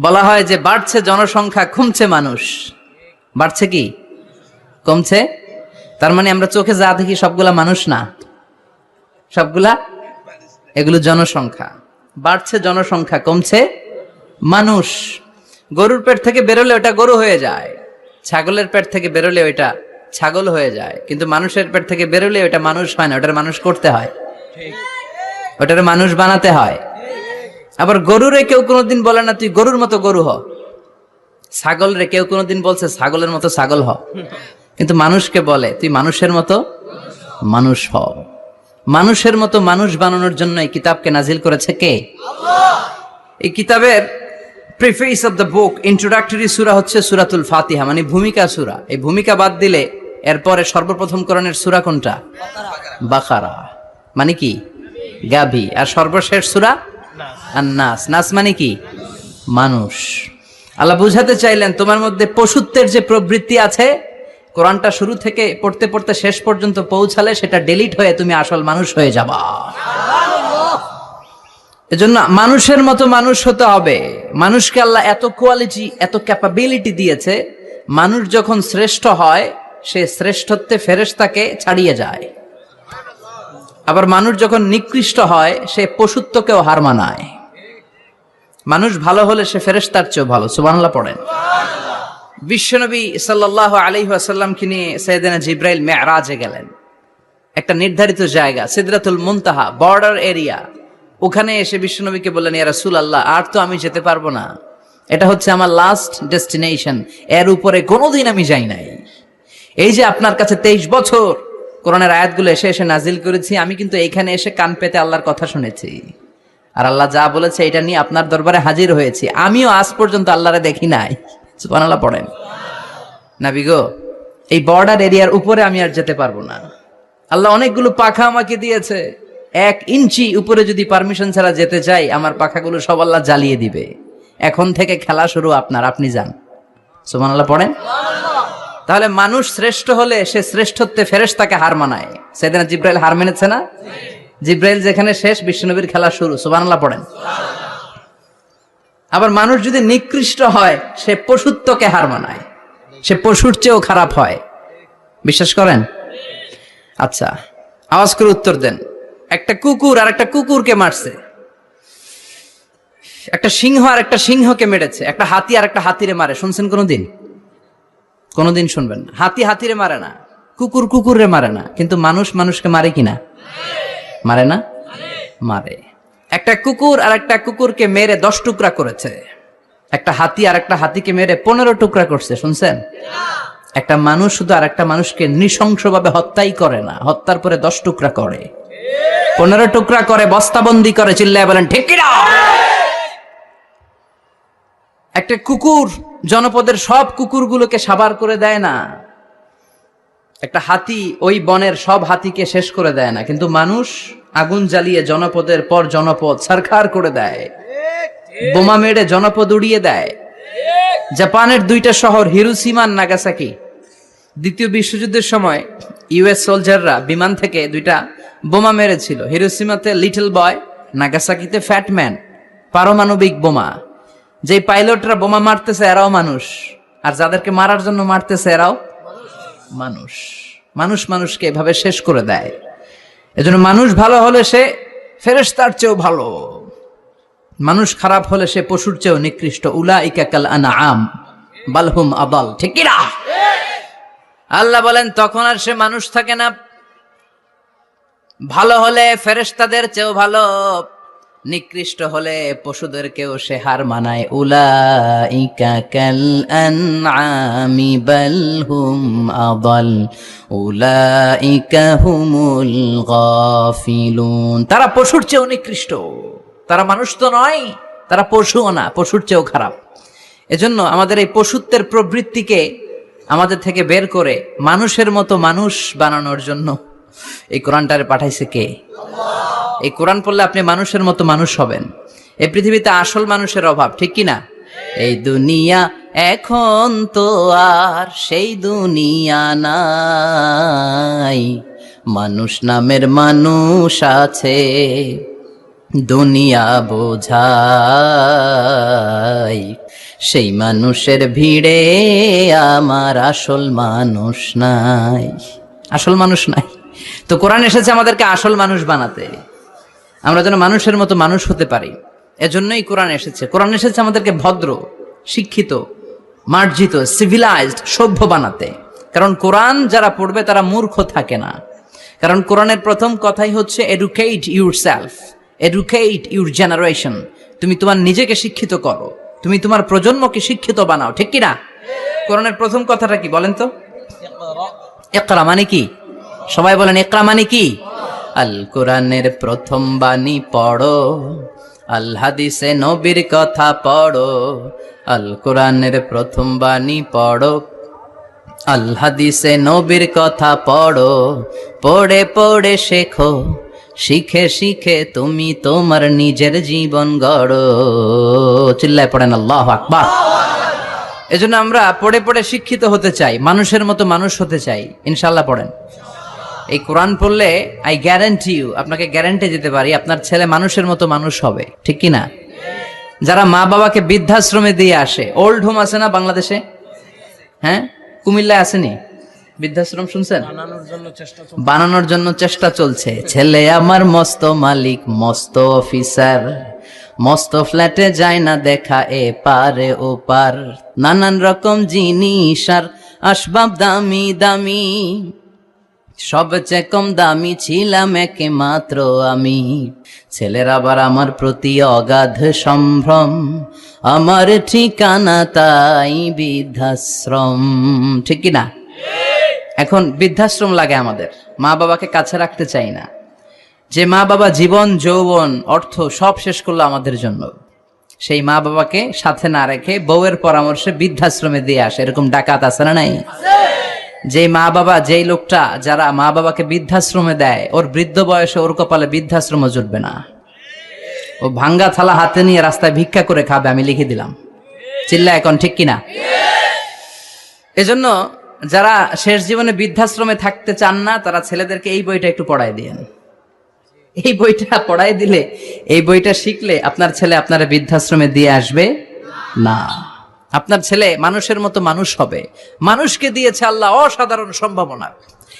বলা হয় যে বাড়ছে জনসংখ্যা কমছে মানুষ। বাড়ছে কি? কমছে? তার মানে আমরা চোখে যা দেখি সবগুলা মানুষ না। সবগুলা? এগুলো জনসংখ্যা। বাড়ছে জনসংখ্যা কমছে মানুষ। গরুর পেট থেকে বেরোলে ওটা গরু হয়ে যায়। ছাগলের পেট থেকে বেরোলে ওইটা ছাগল হয়ে যায়। কিন্তু মানুষের পেট থেকে বেরোলে ওটা মানুষ হয় না ওটার মানুষ করতে হয়। ওটার মানুষ বানাতে হয়। আবার গরুরে কেউ কোনোদিন বলে না, তুই গরুর মতো গরু হ। ছাগল রে কেউ কোনোদিন বলছে, ছাগলের মতো ছাগল হ। কিন্তু মানুষকে বলে, তুই মানুষের মতো মানুষ হ। মানুষের মতো মানুষ বানানোর জন্য এই কিতাবকে নাজিল করেছে কে? এই কিতাবের preface of the book introductory সুরা হচ্ছে সুরাতুল ফাতিহা মানে ভূমিকা সুরা। এই ভূমিকা বাদ দিলে এরপরে সর্বপ্রথম করণের সুরা কোনটা? বাখারা মানে কি? গাভী। আর সর্বশেষ সুরা? নাস। নাস মানে কি? মানুষ। আল্লাহ বুঝাতে চাইলেন, তোমার মধ্যে পশুত্বের যে প্রবৃত্তি আছে, কোরআনটা শুরু থেকে পড়তে পড়তে শেষ পর্যন্ত পৌঁছালে সেটা ডিলিট হয়ে তুমি আসল মানুষ হয়ে যাবা। এজন্য মানুষের মতো মানুষ হতে হবে। মানুষকে আল্লাহ এত কোয়ালিটি এত ক্যাপাবিলিটি দিয়েছে, মানুষ যখন শ্রেষ্ঠ হয়, সে শ্রেষ্ঠত্বে ফেরেশতাকে ছাড়িয়ে যায়। আবার মানুষ যখন নিকৃষ্ট হয়, সে পশুত্বকেও হার মানায়। মানুষ ভালো হলে সে ফেরেস্তার চেয়েও ভালো, সুবহানাল্লাহ পড়েন। বিশ্বনবী সাল্লাল্লাহু আলাইহি ওয়াসাল্লামকে নিয়ে সৈয়দনা জিব্রাইল মেরাজে গেলেন। একটা নির্ধারিত জায়গা, সিদরাতুল মুনতাহা বর্ডার এরিয়া ওখানে এসে বিশ্বনবীকে বললেন, ইয়া রাসূল আল্লাহ আর তো আমি যেতে পারব না। এটা হচ্ছে আমার লাস্ট ডেস্টিনেশন এর উপরে কোনোদিন আমি যাই নাই। এই যে আপনার কাছে তেইশ বছর কোরআনের আয়াতগুলো এসে এসে নাজিল করেছি, আমি কিন্তু এইখানে এসে কান পেতে আল্লাহর কথা শুনেছি। আর আল্লাহ যা বলেছে এটা নিয়ে আপনার দরবারে হাজির হয়েছি। আমিও আজ পর্যন্ত আল্লাহরে দেখি নাই। সুবহানাল্লাহ পড়েন। নাবি গো, এই বর্ডার এরিয়ার উপরে আমি আর যেতে পারব না। আল্লাহ অনেকগুলো পাখা আমাকে দিয়েছে। এক ইঞ্চি উপরে যদি পারমিশন ছাড়া যেতে চাই, আমার পাখাগুলো সব আল্লাহ জ্বালিয়ে দিবে। এখন থেকে খেলা শুরু আপনার, আপনি যান। সুমান আল্লাহ পড়েন? তাহলে মানুষ শ্রেষ্ঠ হলে সে শ্রেষ্ঠত্বে ফেরেশ তাকে হার মানায়। সেদিন জিব্রাইল হার মেনেছে না? জিব্রাইল যেখানে শেষ বিষ্ণুনবীর খেলা শুরু সুবান আল্লাহ পড়েন। আবার মানুষ যদি নিকৃষ্ট হয়, সে পশুত্বকে হার মানায়। সে পশুর চেয়েও খারাপ হয়। বিশ্বাস করেন? আচ্ছা আওয়াজ করে উত্তর দেন। একটা কুকুর আর একটা কুকুরকে মারছে। একটা সিংহ আর একটা সিংহকে মেরেছে। একটা হাতি আর একটা হাতিরে মারে। শুনছেন কোনোদিন? কোনোদিন শুনবেন না। হাতি হাতিরে মারে না, কুকুর কুকুরে মারে না, কিন্তু মানুষ মানুষকে মারে কিনা মারে না? মারে। একটা কুকুর আর একটা কুকুরকে মেরে দশ টুকরা করেছে। একটা হাতি আর একটা হাতিকে মেরে পনেরো টুকরা করছে, শুনছেন? একটা মানুষ শুধু আর একটা মানুষকে নৃশংসভাবে হত্যাই করে না, হত্যার পরে দশ টুকরা করে। পনেরো টুকরা করে, বস্তাবন্দি করে, চিল্লায় বলেন ঠিক একটা কুকুর, জনপদের সব কুকুরগুলোকে সাবার করে দেয় না। একটা হাতি ওই বনের সব হাতিকে শেষ করে দেয় না। কিন্তু মানুষ আগুন জ্বালিয়ে জনপদের পর জনপদ সরকার করে দেয়। বোমা মেরে জনপদ উড়িয়ে দেয়। জাপানের দুইটা শহর হিরুসিমান নাগাসাকি। দ্বিতীয় বিশ্বযুদ্ধের সময় ইউএস সোলজাররা বিমান থেকে দুইটা বোমা মেরেছিল। হিরোসীমাতে লিটল বয়, নাগাসাকিতে ফ্যাটম্যান পারমাণবিক বোমা। যে পাইলটরা বোমা মারতেছে এরাও মানুষ। আর যাদেরকে মারার জন্য মারতেছে এরাও মানুষ। মানুষ মানুষকে এভাবে শেষ করে দেয়। এজন্য মানুষ ভালো হলে সে ফেরেশতার চেয়েও ভালো। মানুষ খারাপ হলে সে পশুর চেয়েও নিকৃষ্ট। উলা ইকাকাল আনা আম বালহুম আবাল ঠিক আল্লাহ বলেন, তখন আর সে মানুষ থাকে না। ভালো হলে ফেরেশতাদের চেয়েও ভালো। নিকৃষ্ট হলে পশুদেরকেও সে হার মানায়। উলাইকা কাল আনআমি বাল হুম আদাল। উলাইকা হুমুল গাফিলুন। তারা পশুর চেয়েও নিকৃষ্ট। তারা মানুষ তো নয়, তারা পশুও না, পশুর চেয়েও খারাপ। এজন্য আমাদের এই পশুত্বের প্রবৃত্তিকে আমাদের থেকে বের করে মানুষের মতো মানুষ বানানোর জন্য এই কোরআনটারে পাঠাইছে কে? এই কোরআন পড়লে আপনি মানুষের মতো মানুষ হবেন। এই পৃথিবীতে আসল মানুষের অভাব, ঠিক কি না? এই দুনিয়া এখন তো আর সেই দুনিয়া নাই। মানুষ নামের মানুষ আছে, দুনিয়া বোঝাই। সেই মানুষের ভিড়ে আমার আসল মানুষ নাই। আসল মানুষ নাই। তো কোরআন এসেছে আমাদেরকে আসল মানুষ বানাতে। আমরা যেন মানুষের মতো মানুষ হতে পারি। এজন্যই কোরআন এসেছে। কোরআন এসেছে আমাদেরকে ভদ্র, শিক্ষিত, মার্জিত সিভিলাইজড সভ্য বানাতে। কারণ কোরআন যারা পড়বে, তারা মূর্খ থাকে না। কারণ কোরআনের প্রথম কথাই হচ্ছে educate yourself educate your generation তুমি তোমার নিজেকে শিক্ষিত করো। তুমি তোমার প্রজন্মকে শিক্ষিত বানাও। ঠিক কিনা? কোরআনের প্রথম কথাটা কি বলেন তো? একরা মানে কি? সবাই বলেন একরা মানে কি? আল কোরআনের প্রথম বাণী পড়ো আল হাদিসে নবীর কথা পড়ো আল কোরআনের প্রথম বাণী পড়ো আল হাদিসে নবীর কথা পড়ো, পড়ে পড়ে শেখো, শিখে শিখে তুমি তোমার নিজের জীবন গড়ো। চিল্লায় পড়েন আল্লাহ আকবার। এজন্য আমরা পড়ে পড়ে শিক্ষিত হতে চাই, মানুষের মতো মানুষ হতে চাই। ইনশাল্লাহ পড়েন। এই কোরআন পড়লে আই গ্যারান্টি ইউ আপনাকে গ্যারান্টি দিতে পারি আপনার ছেলে মানুষের মতো মানুষ হবে। ঠিক কি না? যারা মা বাবাকে বৃদ্ধাশ্রমে দিয়ে আসে ওল্ড হোম আছে না বাংলাদেশে? হ্যাঁ? কুমিল্লায় আসেনি? বৃদ্ধাশ্রম শুনছেন? বানানোর জন্য চেষ্টা চলছে। ছেলে আমার মস্ত মালিক মস্ত অফিসার মস্ত ফ্ল্যাটে যায় না দেখা এ পারে ও পার। নানান রকম জিনিস আর আসবাব দামি দামি। সবচেয়ে কম দামি ছিলাম একে মাত্র আমি। ছেলের আবার আমার প্রতি অগাধ সম্ভ্রম, আমার ঠিকানা তাই বৃদ্ধাশ্রম। ঠিক না এখন বৃদ্ধাশ্রম লাগে আমাদের, মা বাবাকে কাছে রাখতে চাই না। যে মা বাবা জীবন, যৌবন, অর্থ সব শেষ করল আমাদের জন্য, সেই মা বাবাকে সাথে না রেখে বউয়ের পরামর্শে বৃদ্ধাশ্রমে দিয়ে আসে। এরকম ডাকাত আছে না নাই? যে মা বাবা, যেই লোকটা যারা মা বাবাকে বৃদ্ধাশ্রমে দেয়, ওর বৃদ্ধ বয়সে ওর কপালে বৃদ্ধাশ্রম জুটবে না। ও ভাঙ্গা থালা হাতে নিয়ে রাস্তায় ভিক্ষা করে খাবে, আমি লিখে দিলাম। চিল্লা এখন, ঠিক কিনা? এজন্য যারা শেষ জীবনে বৃদ্ধাশ্রমে থাকতে চান না, তারা ছেলেদেরকে এই বইটা একটু পড়ায় দিয়েন। এই বইটা পড়াই দিলে, এই বইটা শিখলে আপনার ছেলে আপনারা বৃদ্ধাশ্রমে দিয়ে আসবে? না। আপনার ছেলে মানুষের মতো মানুষ হবে। মানুষকে দিয়েছে আল্লাহ অসাধারণ সম্ভাবনা।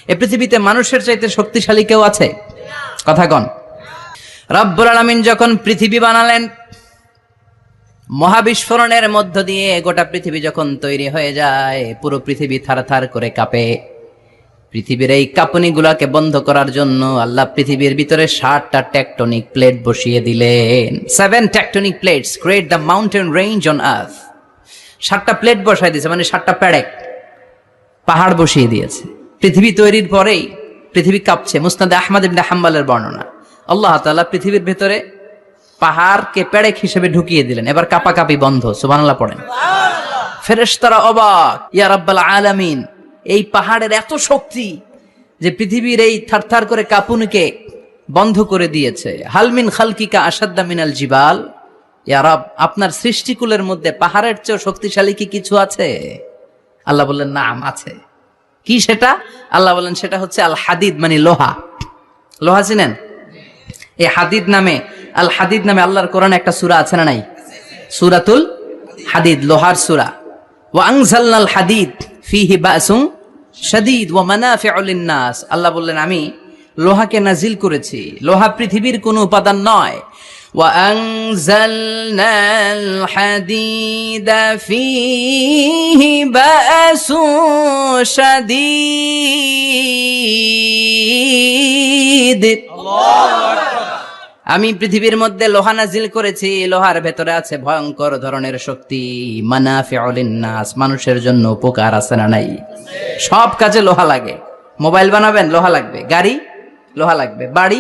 এ পৃথিবীতে মানুষের চাইতে শক্তিশালী কেউ আছে? কথা কন। রব্বুল আলমিন যখন পৃথিবী বানালেন, মহাবিস্ফোরণের মধ্য দিয়ে গোটা পৃথিবী যখন তৈরি হয়ে যায়, পুরো পৃথিবী থার থার করে কাঁপে। পৃথিবীর এই কাঁপুনিগুলাকে বন্ধ করার জন্য আল্লাহ পৃথিবীর ভিতরে ষাটটা টেকটনিক প্লেট বসিয়ে দিলেন। Seven tectonic plates create the mountain range on earth সাতটা প্লেট বসাই দিয়েছে মানে সাতটা প্যাডেক পাহাড় বসিয়ে দিয়েছে। পৃথিবী তৈরির পরেই পৃথিবী কাঁপছে। মুস্তাদ আহমদ ইবনে হাম্বালের বর্ণনা। আল্লাহ তাআলা পৃথিবীর ভেতরে পাহাড়কে প্যাডেক হিসেবে ঢুকিয়ে দিলেন। এবার কাপাকাপি বন্ধ সুবহানাল্লাহ পড়েন। ফেরেশতারা অবাক ইয়া রাব্বাল আলামিন এই পাহাড়ের এত শক্তি যে পৃথিবীর এই থারথার করে কাপুনকে বন্ধ করে দিয়েছে। হালমিন খালকিকা আসাদ্দা মিনাল জিবাল ইয়া রব, আপনার সৃষ্টিকুলের মধ্যে পাহাড়ের চেয়েও শক্তিশালী কি কিছু আছে? আল্লাহ বললেন, নাম আছে। কি সেটা? আল্লাহ বললেন, সেটা হচ্ছে আল হাদিদ মানে লোহা। লোহা চিনেন? এই হাদিদ নামে, আল হাদিদ নামে আল্লাহর কোরআনে একটা সুরা আছে না নাই? সুরাতুল হাদিদ, লোহার সূরা। ওয়া আনজালনাল হাদিদ ফিহি শাদীদ ওয়া মানাফিউ লিন-নাস। আল্লাহ বললেন, আমি লোহাকে নাজিল করেছি। লোহা পৃথিবীর কোনো উপাদান নয়। وأنزلنا الحديد فيه بأس شديد আমি পৃথিবীর মধ্যে লোহা নাজিল করেছি লোহার ভেতরে আছে ভয়ঙ্কর ধরনের শক্তি মানাফিউলিন নাস মানুষের জন্য উপকার আছে না নাই সব কাজে লোহা লাগে মোবাইল বানাবেন লোহা লাগবে গাড়ি লোহা লাগবে বাড়ি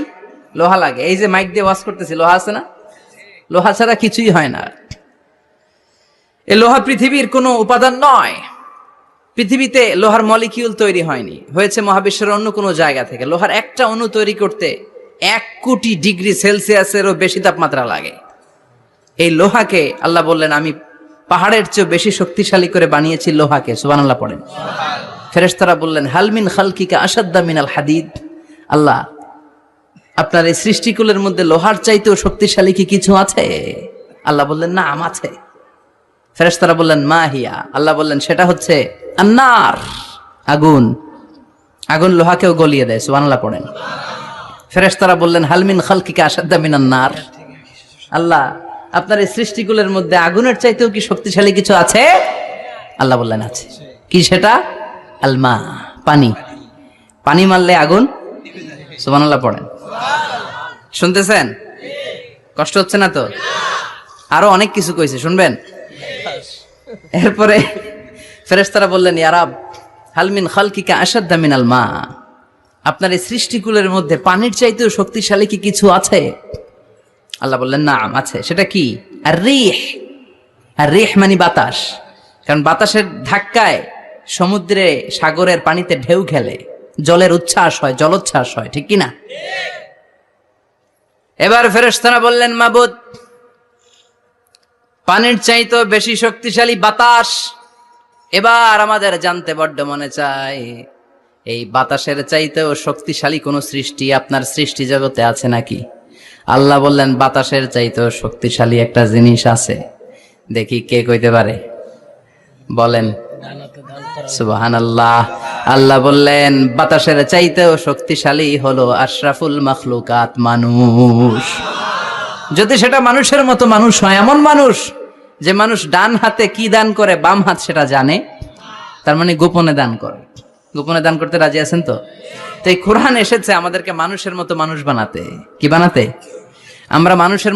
লোহা লাগে। এই যে মাইক দিয়ে ওয়াশ করতেছি, লোহা আছে না? লোহা ছাড়া কিছুই হয় না। এ লোহা পৃথিবীর কোনো উপাদান নয়। পৃথিবীতে লোহার মলিকিউল তৈরি হয়নি। হয়েছে মহাবিশ্বের অন্য কোনো জায়গা থেকে। লোহার একটা অণু তৈরি করতে এক কোটি ডিগ্রি সেলসিয়াসেরও বেশি তাপমাত্রা লাগে। এই লোহাকে আল্লাহ বললেন, আমি পাহাড়ের চেয়ে বেশি শক্তিশালী করে বানিয়েছি লোহাকে। সুবান আল্লাহ পড়েন। ফেরেশতারা বললেন হালমিন খালকিকা আসাদ্দা মিনাল হাদিদ। আল্লাহ আপনার এই সৃষ্টিকুলের মধ্যে লোহার চাইতেও শক্তিশালী কি কিছু আছে? আল্লাহ বললেন, না, আম আছে। ফেরেশতারা বললেন, মা হিয়া? আল্লাহ বললেন, সেটা হচ্ছে আন্নার। আগুন। আগুন লোহাকেও গলিয়ে দেয়, সুবহানাল্লাহ পড়েন। ফেরেশতারা বললেন হালমিন খালকিকে আসাদ্দা মিনান নার? আল্লাহ, আপনার এই সৃষ্টিকুলের মধ্যে আগুনের চাইতেও কি শক্তিশালী কিছু আছে? আল্লাহ বললেন, আছে। কি সেটা? আলমা, পানি। পানি মারলে আগুন? সুবহানাল্লাহ পড়েন। শুনতেছেন? কষ্ট হচ্ছে না তো? আরও অনেক কিছু কইছে, শুনবেন? এরপরে ফেরেশতারা বললেন ইয়ারাব হালমিন খালকিকা আসাদ্দা মিনাল মা। আপনার এই সৃষ্টিকুলের মধ্যে পানির চাইতেও শক্তিশালী কি কিছু আছে? আল্লাহ বললেন না আছে। সেটা কি? আর রিহ আর রিহ মানে বাতাস। কারণ বাতাসের ধাক্কায় সমুদ্রে সাগরের পানিতে ঢেউ খেলে। জলের উচ্ছ্বাস হয়, জলোচ্ছ্বাস হয়, ঠিক কি না? এবার ফেরেশতারা বললেন, মাবুদ, পানির চাইতেও বেশি শক্তিশালী বাতাস। এবার আমাদের জানতে বড্ড মনে চায়, এই বাতাসের চাইতেও শক্তিশালী কোনো সৃষ্টি আপনার সৃষ্টি জগতে আছে নাকি? আল্লাহ বললেন, বাতাসের চাইতেও শক্তিশালী একটা জিনিস আছে। দেখি কে কইতে পারে। বলেন সুবাহান আল্লাহ আল্লাহ বললেন, বাতাসের চাইতেও শক্তিশালী হলো আশরাফুল মখলুকাত মানুষ। যদি সেটা মানুষের মতো মানুষ হয়, এমন মানুষ যে মানুষ ডান হাতে কি দান করে, বাম হাত সেটা জানে, তার মানে গোপনে দান করে। গোপনে দান করতে রাজি আছেন তো? তো এই কোরআন এসেছে আমাদেরকে মানুষের মতো মানুষ বানাতে। কি বানাতে? আমরা মানুষের